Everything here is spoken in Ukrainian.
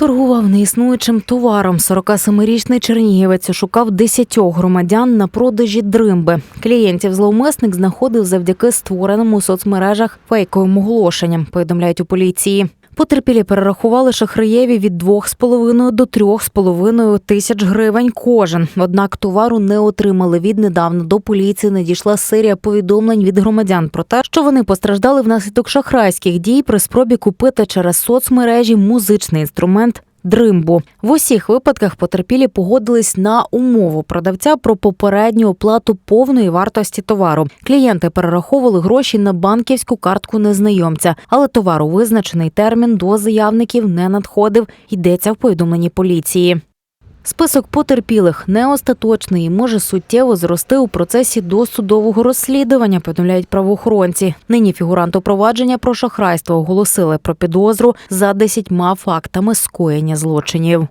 Торгував неіснуючим товаром. 47-річний чернігівець шукав 10 громадян на продажі дримби. Клієнтів зловмисник знаходив завдяки створеному у соцмережах фейковим оголошенням, повідомляють у поліції. Потерпілі перерахували шахраєві від 2,5 до 3,5 тисяч гривень кожен. Однак товару не отримали. Віднедавна до поліції надійшла серія повідомлень від громадян про те, що вони постраждали внаслідок шахрайських дій при спробі купити через соцмережі музичний інструмент. Дримбу в усіх випадках потерпілі погодились на умову продавця про попередню оплату повної вартості товару. Клієнти перераховували гроші на банківську картку незнайомця, але товару визначений термін до заявників не надходив. Йдеться в повідомленні поліції. Список потерпілих не остаточний і може суттєво зрости у процесі досудового розслідування, повідомляють правоохоронці. Нині фігуранту провадження про шахрайство оголосили про підозру за десятьма фактами скоєння злочинів.